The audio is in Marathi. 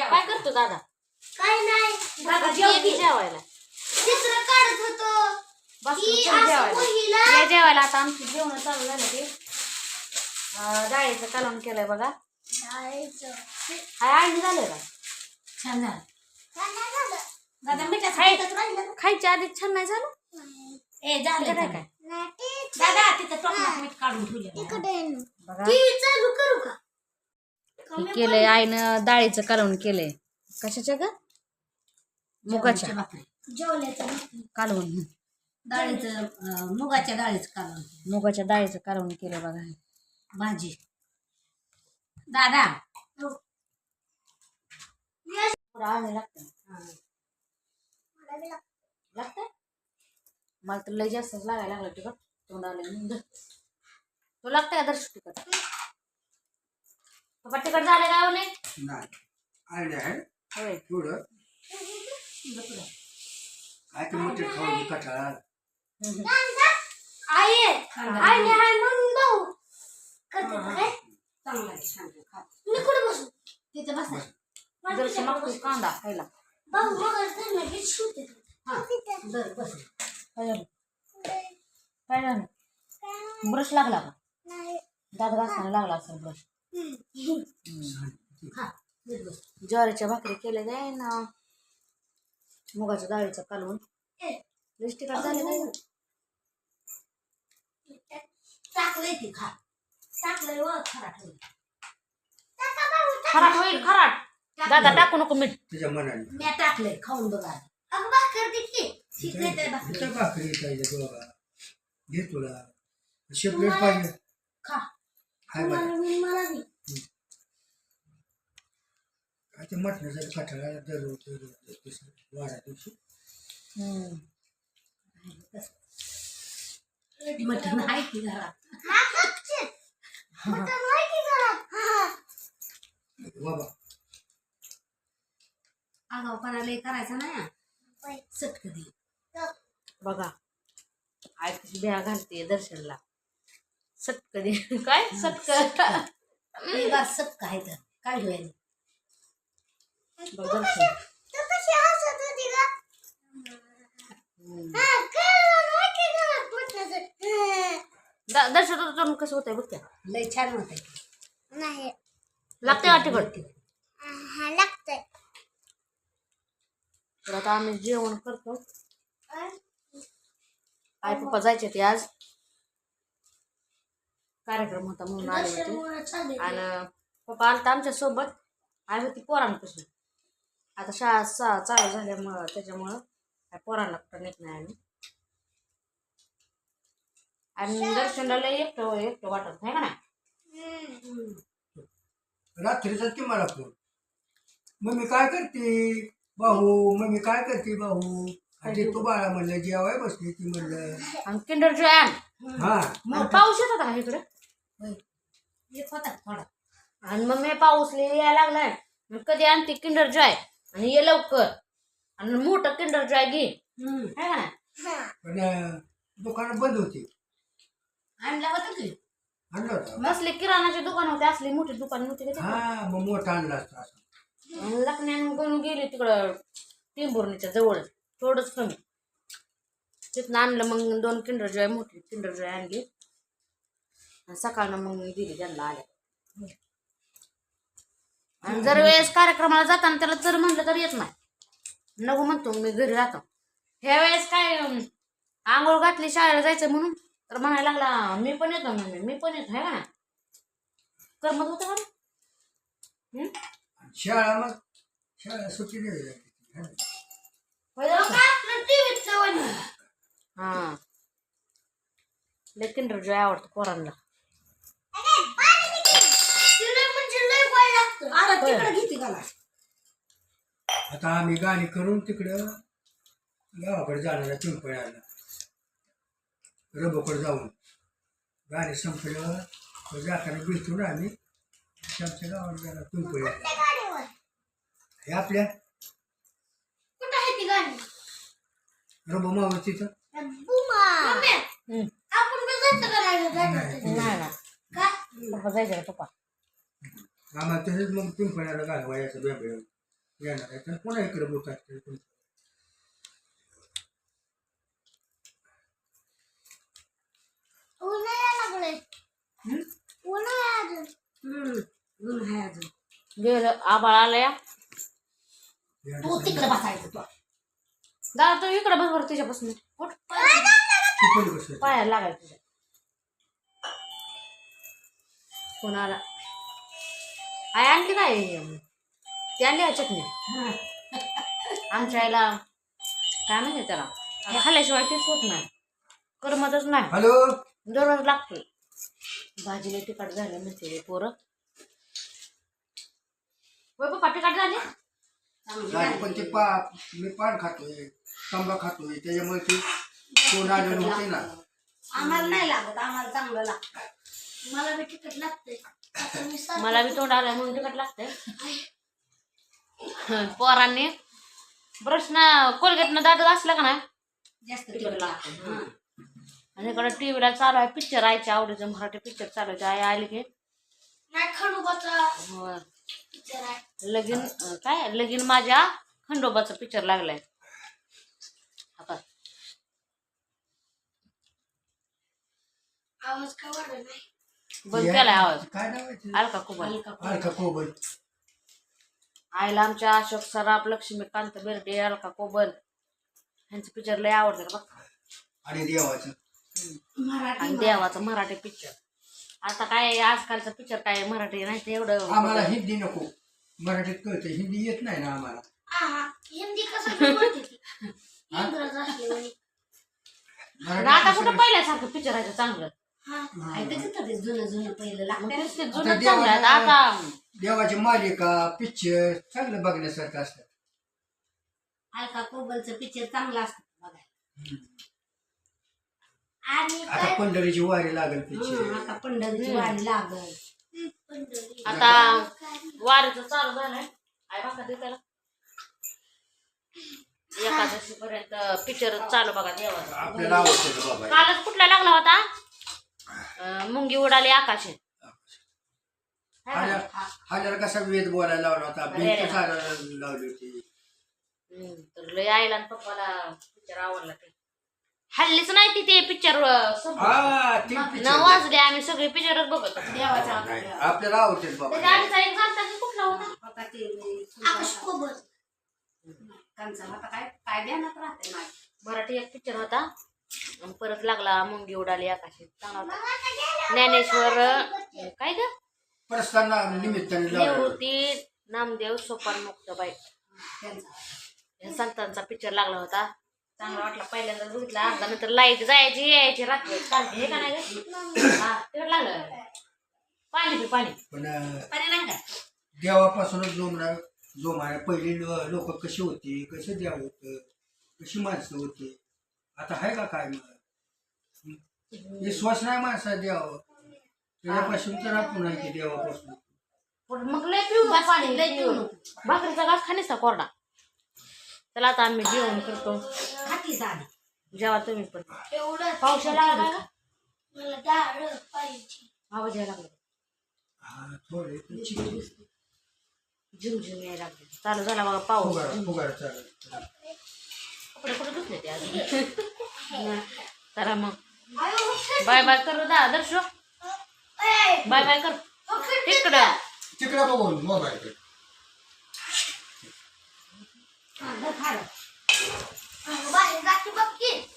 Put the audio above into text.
काय करतो दादा? काय नाही. दादा. जेवायला. चित्र काढत होतो. जेवायला. जेवायला आता आमची जेवण चालू झालं ते. डाळीचं कालवण केलंय बघा. आणि झालंय का? छान झालं? दादा मिठाचं? खायच्या आधी छान नाही झालं. ए झालं. काय? दादा तिथं टोपणात मीठ काढून ठेवलं तिकडे आहे ना. बघा. टीव्ही चालू करू का? हे केलंय आईनं डाळीचं कालवण केलंय. कशाच्या ग? मुगाच्या. भाकरी जेवल्याचं नाही. कालवण डाळीचं अं, मुगाच्या डाळीचं कालवण मुगाच्या डाळीचं कालवण केलंय बघा. भाजी. दादा. लागतं मला बी लागतं. लागतंय मला तर लय जास्तच लागायला लागलं तिकट तोंडाला निंद तो लागतंय का दर्श तिकट पप्पा तिकट झालं काय हो नाही. आहे. होय. थोडं काय ते मोठे कटाळा. आई. आई म्हणून भाऊ. करते का काय? चांगला आहे, छान आहे, खा. मी कुठे बसू तिथं बस मागतो बसू. कांदा. खायला भाऊ मग त्यांना की शिवते. हा. दर बस. काय झालं? काय झालं? ब्रश लागला का? नाही दात घासताना लागला असेल ब्रश हा ज्वारीच्या भाकरी केल्या जाय ना. मुगाच्या डाळीचं कालवून. ए, लिस्टिक झाले काय? टाकलंय ती खा टाकलंय व खरा ठेवलं टाका भाऊ, टाका. खराट होईल खराट. दादा टाकू नको मीठ. तुझ्या मनाने मी टाकलंय खाऊन बघा. अगं भाकर दे की. ठीक आहे ते भाकरी पाहिजे तुला घे तुला. शेपरेट पाहिजे. खा. हाय बरं मला बी- मला बी. काय ते मटणाचं कटाळा दर वाढा दिवशी. मटण आहे की घरात. बाबा आगावपणा लय करायचा नाही सटक दे. तर बघा. आई कशी बिया घालते दर्शनला. सटक दे काय सटक? सटक. आहे तर. काय बघ दर्शन. नाही कसं होतंय बघ त्या. लय छान होत नाही. लागते का तिकट हा लागतंय. तर आता आम्ही जेवण करतो. आई पप्पा जायचे ते आज. कार्यक्रम होता म्हणून आले होते. आणि पप्पा आलता आमच्यासोबत. आई होती पोरांपासून आता शाळा चालू झाल्यामुळं त्याच्यामुळं पोरांना कुठं नेत नाही आम्ही. आणि दर्शनला एकटो एकटं एकटं वाटत नाही का नाही? हम्म. रात्रीचाच की मला फोन. मम्मी काय करते? भाऊ मम्मी काय करते भाऊ? आणि तू बाळा म्हणलं जेवाय बसली ती म्हणलं आणि किंडर जॉय हा. मग पाऊस येत होता का इकडे? होता थोडा. आणि मग मी पाऊस लय यायला लागलाय मग कधी आणते किंडर जॉय आणि ये लवकर. आणि मोठं किंडर जॉय घे. हम्म. है का नाही. पण अं, दुकानं बंद होती. आणला होता की. आणलं होतं. नसले किराणाचे दुकान होते असले मोठे दुकान होते का ते? हा मग मोठा आणला असता असं. लखण्यानं गेली तिकडं टिंबुर्णीच्या जवळ. थोडंच कमी. तिथनं आणलं मग दोन किंडर जॉय मोठी किंडर जॉय आणली. आणि सकाळनं मग मी दिली त्यांना आल्या. आणि जर वेळेस कार्यक्रमाला जाताना त्याला तर म्हणलं तर येत नाही. नको म्हणतो मी घरी राहतो. ह्या वेळेस काय आंघोळ घातली शाळेला जायचं म्हणून तर म्हणायला लागला मी पण येतो म्हणजे मी पण येतो आहे ना करमत होतं का? शाळा मग शाळा सुट्टी हा. होय जाऊ का? आपलं TV चं वाणी. हा लय किंडर जॉय आवडतं पोरांना म्हणजे आता आम्ही गाणी करून तिकडं गावाकडे जाणार पिंपळ्याला रबोकडे जाऊन गाणी संपलं जाताना भेटू ना आम्ही आमच्या गावाला जाणार पिंपळ्याला. हे आपल्या कुठं आहे ती गाडी? रबो मावळ तिथं. बुमा. मम्मी, हं. आपण बी जायचं पप्पा आम्हाला तसेच मग पिंपण्याला घालवा याचं बेबे. येणार आहे तर पुन्हा इकडे बोलतात गेलं आबाळ आलंय तू तिकडे बसायचं तू. दादा तू इकडे बस बरं तुझ्यापासून. उठ. पायाला लागायला तुझ्या. कोणाला आई आणली काय ती आणली चटणी. आमच्या आईला काय म्हणते त्याला? खाल्ल्याशिवाय तेच होत नाही. करमतच नाही. हॅलो? दररोज लागतोय भाजीला तिखट झालं म्हणते पोरं. पप्पा तिखट झाले? झाली पण ते पा मी पान खातोय. तांबा खातोय त्याच्यामुळे ते तोंड आलेलं होते ना. आम्हाला नाही लागत आम्हाला चांगलं लागतं. मला बी तिकट लागते मला बी तोंड आलं म्हणून तिखट लागतंय. पोरांनी ब्रशनं कोलगेटनं दात घासलं का नाही? जास्त तिकडे लागतं. हं. आणि इकडे टीव्हीला चालू आहे पिक्चर आयच्या आवडीचं मराठी पिक्चर चालू आहे आई आली की. लगीन काय? लगीन माझ्या खंडोबाचा पिक्चर लागलाय. आवाज का वाढत नाही? बंद केलाय आवाज. काय नाव आहे ते? अलका कुबल अलका कोबल आईला आमच्या अशोक सराफ लक्ष्मीकांत बेर्डे अलका कोबल ह्यांचं पिक्चर लय आवडतं बघ. आणि देवाचं. मराठी देवाचं मराठी पिक्चर आता काय आजकालचं पिक्चर काय मराठी नाही ते आम्हाला एवढं हिंदी नको. मराठीत कळतं हिंदी येत नाही ना आम्हाला. हिंदी कसं काय बोलते ती? इंग्रज असल्यावानी आणि मराठी आता कुठं पहिल्यासारखं पिक्चर आहे चांगलं? आहे तर तिथं ते जुनं जुनं पहिलं मग लागतं तेच ते आता जुनं चांगलं आहे देवाला- आता देवाची मालिका पिक्चर चांगलं बघण्यासारखं असतं. अलका कोबलचं पिक्चर चांगलं असतं बघायला. आणि आता काय? पंढरीची वारी लागेल हं, पिक्चर आता पंढरीची वारी लागल. आता वारीचं चालू झालंय. आई बाका दे त्याला एकादशी पर्यंत पिक्चर चालू बघा देवाचा. आपल्याला आवडतं ना बाबा. कालच कुठला लागला होता? अं, मुंगी उडाली आकाशी हाल्या हाल्याला कसा वेद बोलायला लावला होता? भिंत चालायला लावली होती. हम्म, तर लय आईला आणि पप्पाला पिक्चर आवडला ते. हल्लीच नाही ती ते पिक्चर हा ती न picture. वाजले आम्ही सगळे पिक्चरच बघत होतो. देवाच्या नाही, आपल्याला आवडते त्याच्या बाबा आधीचा एक झालता की कुठला होता? आता ते आकाश कोबर त्यांचं आता काय? काय ध्यानात राहते माझ्या मराठी एक पिक्चर होता. परत लागला मुंगी उडाली आकाशी. चांगला होता. ज्ञानेश्वर काय ग? प्रस्थान निमित्ताने लावलं. निवृत्ती नामदेव सोपान मुक्तबाई त्यांचा या संतांचा पिक्चर लागला होता. चांगला वाटला. पहिल्यांदा बघितला. अर्धा नंतर लाइट जायची यायची रात्री. चालते हे का नाही ग? हा लागलं. पाणी पी पाणी. पण अं, पाणी नाही का? देवापासूनच जोमणार जोमाने पहिली लोक कशी होती कसं देव होतं कशी माणसं होती? आता आहे का काय विश्वास नाही माणसा देवावर. त्याच्यापासून तर आपण आहे की देवापासून. पण मग लय पिऊ नका पाणी लय पिऊ नको. भाकरीचा घास खाणीस ना कोरडा. चला आता आम्ही जेवण करतो. खाती आधी. जेवा तुम्ही पण. एवढं पाऊस यायला लागला का? मला डाळ पाहिजे. आवाज यायला लागला. हा थोडे चिकन झिमझिम यायला लागले. चालू झाला बघा पाऊस. फुगार फुगार चालेल कपडे कुठे धुतले ते आज? चला मग. बाय बाय करू दा दर्शो. ए बाय बाय कर. तिकडं. तिकडे बघून मोबाईल. बाहेर जाते बघ की.